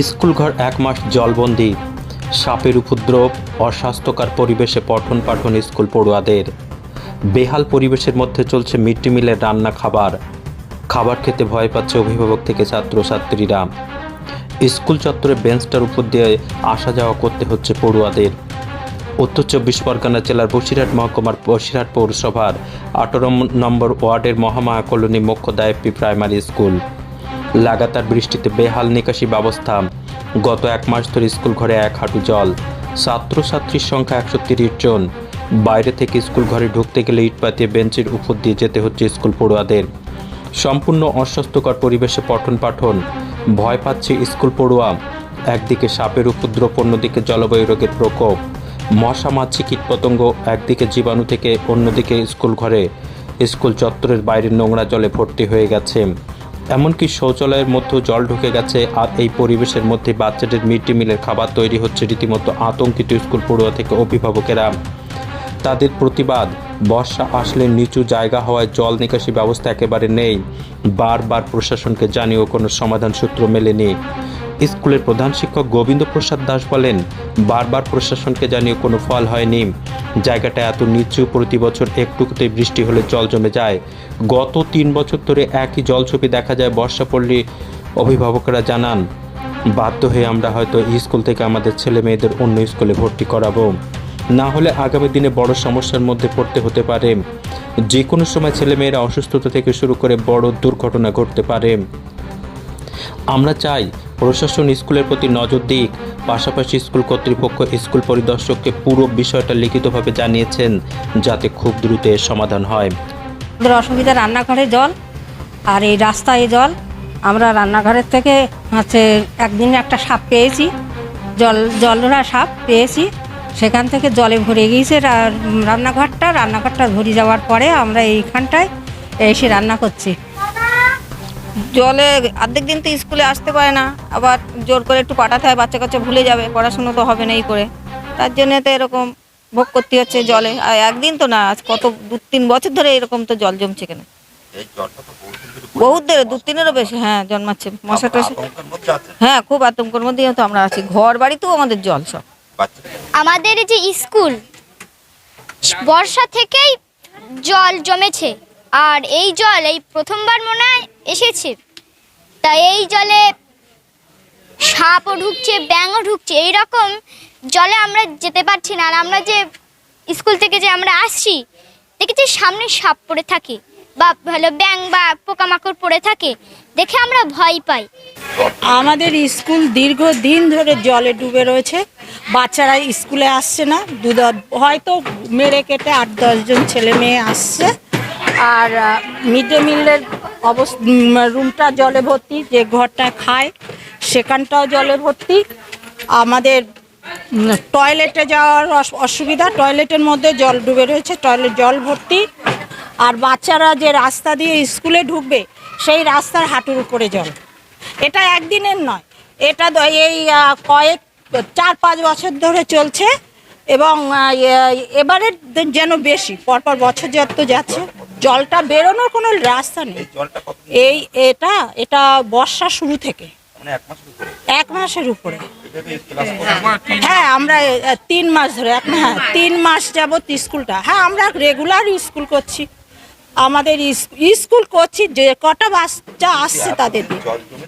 School ঘর এক মাস জলবন্দি। সাপের উপদ্রব, অস্বাস্থ্যকর পরিবেশে পঠন পাঠন স্কুল পড়ুয়াদের। বেহাল পরিবেশের মধ্যে চলছে মিড ডে মিলের রান্না খাবার। খাবার খেতে ভয় পাচ্ছে অভিভাবক থেকে ছাত্রছাত্রীরা। স্কুল চত্বরে বেঞ্চটার উপর দিয়ে আসা যাওয়া করতে হচ্ছে পড়ুয়াদের। উত্তর চব্বিশ পরগনা জেলার বসিরহাট মহকুমার বসিরহাট পৌরসভার আঠারো নম্বর ওয়ার্ডের মহামায়া কলোনি মোক্ষদায়পি প্রাইমারি স্কুল। লাগাতার বৃষ্টিতে বেহাল নিকাশি ব্যবস্থা। গত এক মাস ধরে স্কুল ঘরে এক হাঁটু জল। ছাত্রছাত্রীর সংখ্যা একশো তিরিশ জন। বাইরে থেকে স্কুল ঘরে ঢুকতে গেলে ইট পাতিয়ে বেঞ্চের উপর দিয়ে যেতে হচ্ছে স্কুল পড়ুয়াদের। সম্পূর্ণ অস্বাস্থ্যকর পরিবেশে পঠন পাঠন। ভয় পাচ্ছে স্কুল পড়ুয়া। একদিকে সাপের উপদ্রব, অন্যদিকে জলবায়ু রোগের প্রকোপ। মশা, মাছি, কীটপতঙ্গ একদিকে জীবাণু থেকে অন্যদিকে স্কুল ঘরে। স্কুল চত্বরের বাইরের নোংরা জলে ভর্তি হয়ে গেছে। এমনকি শৌচালয়ের মধ্যেও জল ঢুকে গেছে আর এই পরিবেশের মধ্যে বাচ্চাদের মিড ডে মিলের খাবার তৈরি হচ্ছে রীতিমতো আতঙ্কিত স্কুল পড়ুয়া থেকে অভিভাবকেরা। তাদের প্রতিবাদ, বর্ষা আসলে নিচু জায়গা হওয়ায় জল নিকাশি ব্যবস্থা একেবারে নেই। বারবার প্রশাসনকে জানিয়েও কোনো সমাধান সূত্র মেলেনি। স্কুলের প্রধান শিক্ষক গোবিন্দ প্রসাদ দাস বলেন, বারবার প্রশাসনকে জানিয়ে কোনো ফল হয়নি। জায়গাটা এত নিচু, প্রতি বছর একটুকুতেই বৃষ্টি হলে জল জমে যায়। গত তিন বছর ধরে একই জলছবি দেখা যায় বর্ষা পড়লে, অভিভাবকরা জানান, বাধ্য হয়ে আমরা হয়তো স্কুল থেকে আমাদের ছেলে মেয়েদের অন্য স্কুলে ভর্তি করাবো। না হলে আগামী দিনে বড় সমস্যার মধ্যে পড়তে হতে পারে। যে কোনো সময় ছেলেমেয়েরা অসুস্থতা থেকে শুরু করে বড় দুর্ঘটনা ঘটতে পারে। আমরা চাই প্রশাসন স্কুলের প্রতি নজর দিক, পাশাপাশি স্কুল কর্তৃপক্ষ স্কুল পরিদর্শককে পুরো বিষয়টা লিখিতভাবে জানিয়েছেন যাতে খুব দ্রুত সমাধান হয়। আমাদের অসুবিধা রান্নাঘরে জল আর এই রাস্তায় জল। আমরা রান্নাঘরের থেকে হচ্ছে একদিন একটা সাপ পেয়েছি, জল, জলরা সাপ পেয়েছি। সেখান থেকে জলে ভরে গিয়েছে রান্নাঘরটা। রান্নাঘরটা ভরে যাওয়ার পরে আমরা এইখানটায় এসে রান্না করছি। জলে অর্ধেক দিন তো স্কুলে আসতে পারে না আবার জোর করে একটু পাঠাতে হয় বাচ্চা কাচ্চা ভুলে যাবে পড়াশুনো তো হবে না এই করে। তার জন্য তো এরকম ভোগ করতে হচ্ছে জলে। আর একদিন তো না আজ কত দু তিন বছর ধরে এরকম তো জল জমছে কেন? বহুত ধরে দু তিনেরও বেশি হ্যাঁ জন্মাচ্ছে। মশা টশা হ্যাঁ খুব আতঙ্কের মধ্যেই তো আমরা আছি। ঘর বাড়িতেও আমাদের জল সব। আমাদের যে স্কুল বর্ষা থেকেই জল জমেছে। আর এই জল এই প্রথমবার মনে হয় এসেছে। তা এই জলে সাপও ঢুকছে, ব্যাঙও ঢুকছে। এই রকম জলে আমরা যেতে পারছি না। আর আমরা যে স্কুল থেকে যে আমরা আসছি, দেখেছি সামনে সাপ পড়ে থাকে বা ভালো ব্যাঙ বা পোকামাকড় পড়ে থাকে। দেখে আমরা ভয় পাই। আমাদের স্কুল দীর্ঘ দিন ধরে জলে ডুবে রয়েছে। বাচ্চারা স্কুলে আসছে না। দ- হয়তো মেরে কেটে আট দশজন ছেলে মেয়ে আসছে। আর মিড ডে মিলের রুমটা জলে ভর্তি, যে ঘরটা খায়, সেখানটাও জলে ভর্তি। আমাদের টয়লেটে যাওয়ার অস- অসুবিধা, টয়লেটের মধ্যে জল ডুবে রয়েছে টয়লেট জল ভর্তি। আর বাচ্চারা যে রাস্তা দিয়ে স্কুলে ঢুকবে, সেই রাস্তার হাঁটুর উপরে জল। এটা একদিনের নয়, এটা এই কয়েক, চার, পাঁচ বছর ধরে চলছে এবং এবারে যেন বেশি, পরপর বছর যত যাচ্ছে জলটা বেরোনোর কোনো রাস্তা নেই। এই এটা এটা বর্ষা শুরু থেকে। এক মাসের উপরে? হ্যাঁ আমরা তিন মাস ধরে এক হ্যাঁ তিন মাস যাবত স্কুলটা। হ্যাঁ আমরা রেগুলার স্কুল করছি। আমাদের স্কুল করছি যে কটা বাচ্চা আসছে তাদের দিয়ে।